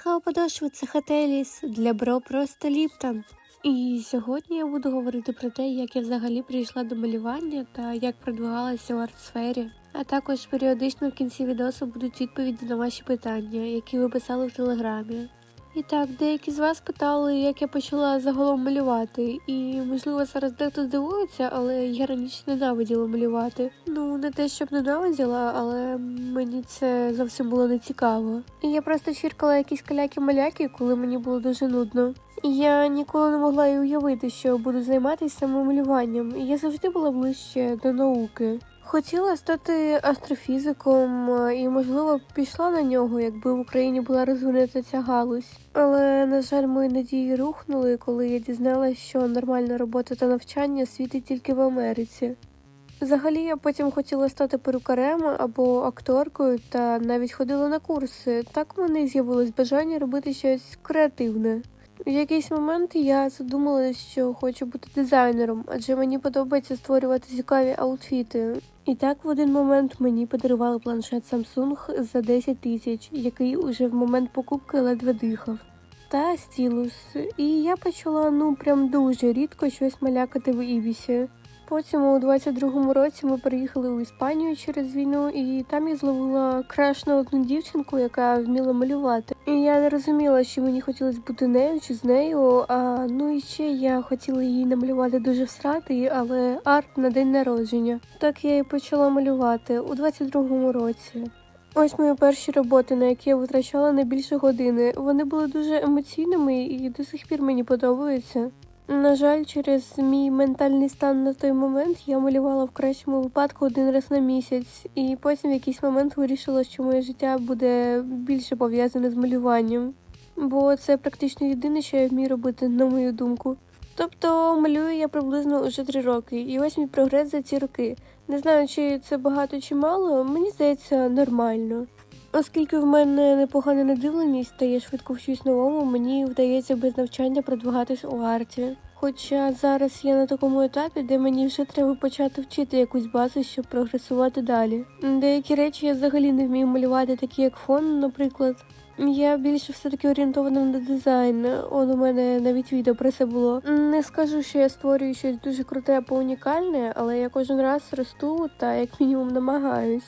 Шерхова подошва це Хателіс, для бро просто Ліптон. І сьогодні я буду говорити про те, як я взагалі прийшла до малювання та як продвигалася у арт-сфері. А також періодично в кінці відео будуть відповіді на ваші питання, які ви писали в телеграмі. І так, деякі з вас питали, як я почала загалом малювати, і можливо зараз дехто здивується, але я раніше ненавиділа малювати. Ну не те, щоб ненавиділа, але мені це зовсім було не цікаво. І я просто чіркала якісь каляки-маляки, коли мені було дуже нудно. Я ніколи не могла і уявити, що буду займатися саме малюванням. Я завжди була ближче до науки. Хотіла стати астрофізиком е, і, можливо, пішла на нього, якби в Україні була розвинута ця галузь. Але, на жаль, мої надії рухнули, коли я дізналася, що нормальна робота та навчання світить тільки в Америці. Взагалі, я потім хотіла стати перукарем або акторкою, та навіть ходила на курси. Так у мене з'явилось бажання робити щось креативне. В якийсь момент я задумала, що хочу бути дизайнером, адже мені подобається створювати цікаві аутфіти. І так в один момент мені подарували планшет Samsung за 10 тисяч, який уже в момент покупки ледве дихав. Та стілус. І я почала ну прям дуже рідко щось малякати в Ібісі. Потім у 22-му році ми переїхали у Іспанію через війну, і там я зловила краш на одну дівчинку, яка вміла малювати. Я не розуміла, що мені хотілося бути нею чи з нею. А ну і ще я хотіла її намалювати дуже всрати, але арт на день народження. Так я і почала малювати у 22-му році. Ось мої перші роботи, на які я витрачала найбільше години. Вони були дуже емоційними і до сих пір мені подобаються. На жаль, через мій ментальний стан на той момент я малювала в кращому випадку один раз на місяць, і потім в якийсь момент вирішила, що моє життя буде більше пов'язане з малюванням, бо це практично єдине, що я вмію робити, на мою думку. Тобто малюю я приблизно уже три роки, і ось мій прогрес за ці роки. Не знаю, чи це багато чи мало, мені здається нормально. Оскільки в мене непогана надивленість та я швидко вчусь новому, мені вдається без навчання продвигатись у арті. Хоча зараз я на такому етапі, де мені вже треба почати вчити якусь базу, щоб прогресувати далі. Деякі речі я взагалі не вмію малювати, такі як фон, наприклад. Я більше все таки орієнтована на дизайн. Он у мене навіть відео про це було. Не скажу, що я створюю щось дуже круте або унікальне, але я кожен раз росту та як мінімум намагаюсь.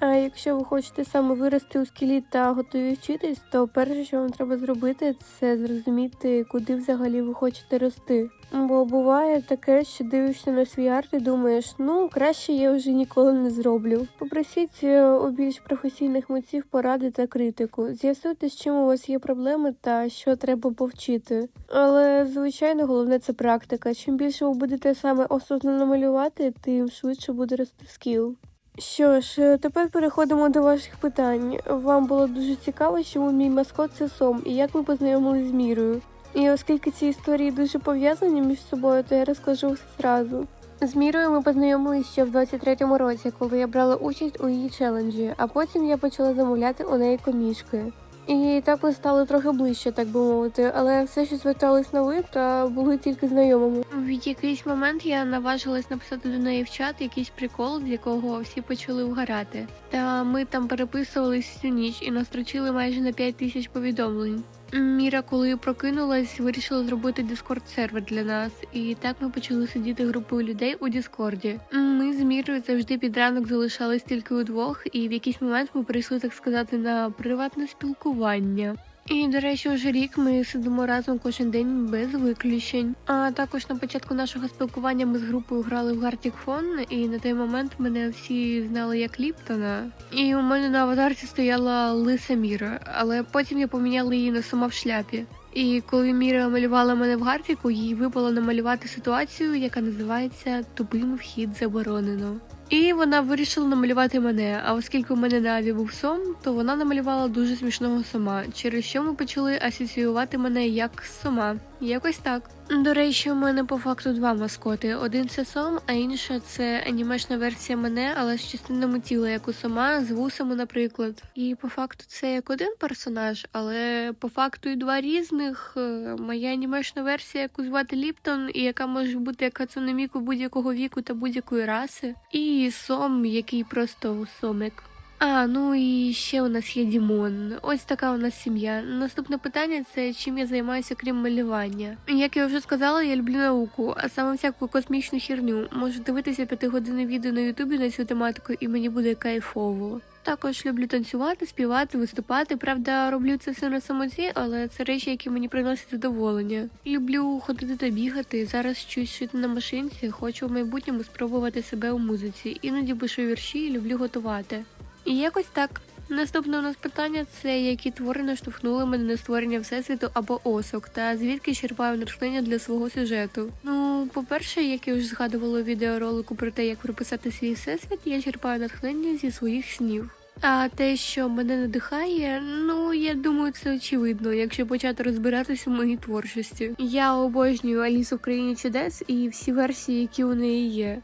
А якщо ви хочете саме вирости у скілі та готові вчитись, то перше, що вам треба зробити, це зрозуміти, куди взагалі ви хочете рости. Бо буває таке, що дивишся на свій арт і думаєш, ну краще я вже ніколи не зроблю. Попросіть е, у більш професійних митців поради та критику. З'ясуйте, з чим у вас є проблеми та що треба повчити. Але звичайно, головне це практика. Чим більше ви будете саме осознано малювати, тим швидше буде рости скіл. Що ж, е, тепер переходимо до ваших питань. Вам було дуже цікаво, чому мій маскот це сом і як ми познайомилися з мірою. І оскільки ці історії дуже пов'язані між собою, то я розкажу все зразу. З мірою ми познайомилися ще в 23-му році, коли я брала участь у її челенджі, а потім я почала замовляти у неї комішки. І так ми стали трохи ближче, так би мовити, але все що звертались на ви та були тільки знайомими. В якийсь момент я наважилась написати до неї в чат якийсь прикол, з якого всі почали вгорати. Та ми там переписувались всю ніч і настрочили майже на 5 тисяч повідомлень. Міра, коли прокинулась, вирішила зробити дискорд сервер для нас, і так ми почали сидіти групою людей у Діскорді. Ми з Мірою завжди під ранок залишались тільки удвох, і в якийсь момент ми перейшли, так сказати, на приватне спілкування. І, до речі, вже рік ми сидимо разом кожен день без виключень. А також на початку нашого спілкування ми з групою грали в Gartic Phone, і на той момент мене всі знали як Ліптона. І у мене на аватарці стояла лиса Міра, але потім я поміняла її на сама в шляпі. І коли Міра малювала мене в графіку, їй випало намалювати ситуацію, яка називається Тупим вхід заборонено. І вона вирішила намалювати мене. А оскільки у мене на аві був сом, то вона намалювала дуже смішного сома, через що ми почали асоціювати мене як сома. Якось так. До речі, у мене по факту два маскоти: один це сом, а інша це анімешна версія мене, але з частинами тіла, як у сома, з вусами, наприклад. І по факту це як один персонаж, але по факту і два різних. Е, Моя анімешна версія, яку звати Ліптон, і яка може бути як Кацунеміку будь-якого віку та будь-якої раси. І сом, який просто сомик. А, ну і ще у нас є Дімон. Ось така у нас сім'я. Наступне питання це чим я займаюся крім малювання. Як я вже сказала, я люблю науку, а саме всяку космічну херню. Можу дивитися п'ятигодинне відео на Ютубі на цю тематику, і мені буде кайфово. Також люблю танцювати, співати, виступати. Правда, роблю це все на самоті, але це речі, які мені приносять задоволення. Люблю ходити та бігати. Зараз вчусь шити на машинці. Хочу в майбутньому спробувати себе у музиці. Іноді пишу вірші і люблю готувати. І якось так. Наступне у нас питання це які твори наштовхнули мене на створення всесвіту або осок, та звідки черпаю натхнення для свого сюжету. Ну, по-перше, як я вже згадувала у відеоролику про те, як прописати свій всесвіт, я черпаю натхнення зі своїх снів. А те, що мене надихає, ну я думаю, це очевидно, якщо почати розбиратися у моїй творчості. Я обожнюю Алісу в країні чудес і всі версії, які у неї є.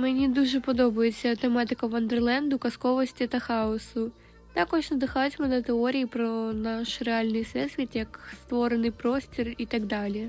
Мені дуже подобається тематика Вандерленду, казковості та хаосу. Також надихають мене теорії про наш реальний всесвіт, як створений простір і так далі.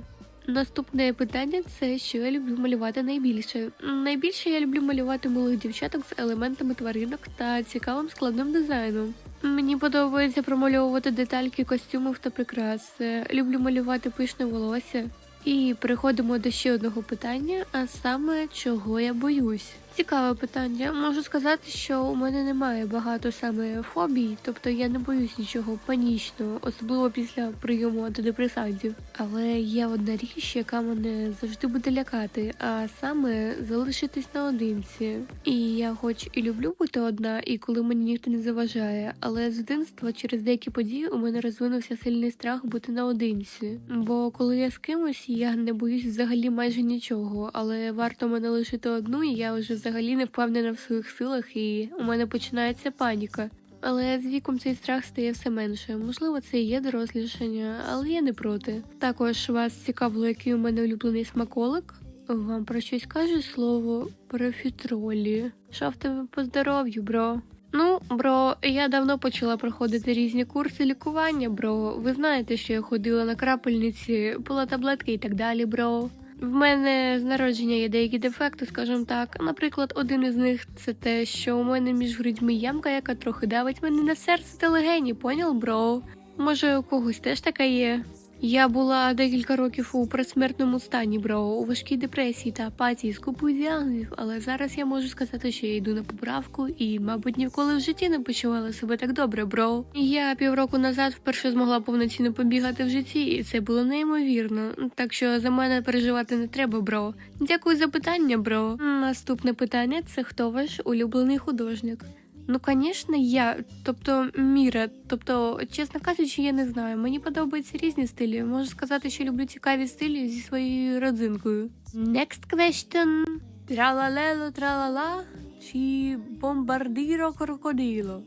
Наступне питання це що я люблю малювати найбільше. Найбільше я люблю малювати малих дівчаток з елементами тваринок та цікавим складним дизайном. Мені подобається промальовувати детальки костюмів та прикрас. Люблю малювати пишне волосся. І переходимо до ще одного питання, а саме чого я боюсь. Цікаве питання. Можу сказати, що у мене немає багато саме фобій, тобто я не боюсь нічого панічного, особливо після прийому антидепресантів. Але є одна річ, яка мене завжди буде лякати, а саме залишитись наодинці. І я хоч і люблю бути одна, і коли мені ніхто не заважає, але з дитинства через деякі події у мене розвинувся сильний страх бути наодинці. Бо коли я з кимось, я не боюсь взагалі майже нічого, але варто мене лишити одну, і я вже взагалі не впевнена в своїх силах, і у мене починається паніка. Але з віком цей страх стає все менше. Можливо, це і є дорослішання, але я не проти. Також вас цікавило, який у мене улюблений смаколик. Вам про щось каже слово профітролі. Що в тебе по здоров'ю, бро? Ну, бро, я давно почала проходити різні курси лікування, бро. Ви знаєте, що я ходила на крапельниці, пила таблетки і так далі, бро. В мене з народження є деякі дефекти, скажімо так. Наприклад, один із них це те, що у мене між грудьми ямка, яка трохи давить мене на серце та легені, поняв, бро? Може, у когось теж така є? Я була декілька років у предсмертному стані, бро, у важкій депресії та апатії з купою діагнозів, але зараз я можу сказати, що я йду на поправку і, мабуть, ніколи в житті не почувала себе так добре, бро. Я півроку назад вперше змогла повноцінно побігати в житті, і це було неймовірно. Так що за мене переживати не треба, бро. Дякую за питання, бро. Наступне питання це хто ваш улюблений художник? Ну, звісно, я, тобто Міра. Тобто, чесно кажучи, я не знаю. Мені подобаються різні стилі. Можу сказати, що люблю цікаві стилі зі своєю родзинкою. Next question. Тралалело, тралала, чи бомбардіро крокодило?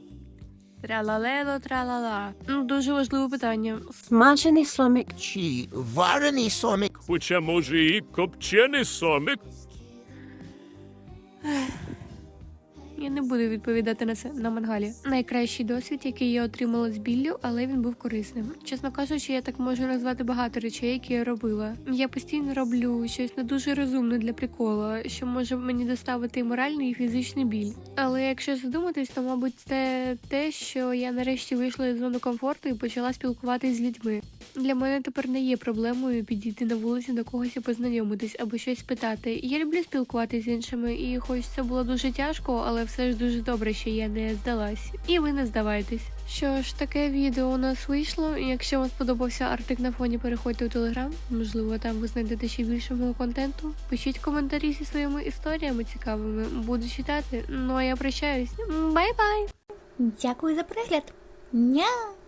Тралалело, тралала. Ну, дуже важливе питання. Смажений сомик. Чи варений сомик? Хоча може і копчений сомик. Я не буду відповідати на це на мангалі. Найкращий досвід, який я отримала з біллю, але він був корисним. Чесно кажучи, я так можу назвати багато речей, які я робила. Я постійно роблю щось не дуже розумне для прикола, що може мені доставити і моральний і фізичний біль. Але якщо задуматись, то мабуть це те, що я нарешті вийшла із зони комфорту і почала спілкуватись з людьми. Для мене тепер не є проблемою підійти на вулицю до когось і познайомитись або щось спитати. Я люблю спілкуватися з іншими, і хоч це було дуже тяжко, але все ж дуже добре, що я не здалась. І ви не здавайтесь. Що ж, таке відео у нас вийшло. Якщо вам сподобався артик на фоні, переходьте у телеграм. Можливо, там ви знайдете ще більше мого контенту. Пишіть коментарі зі своїми історіями цікавими. Буду читати. Ну а я прощаюсь. Бай-бай! Дякую за перегляд. Ня!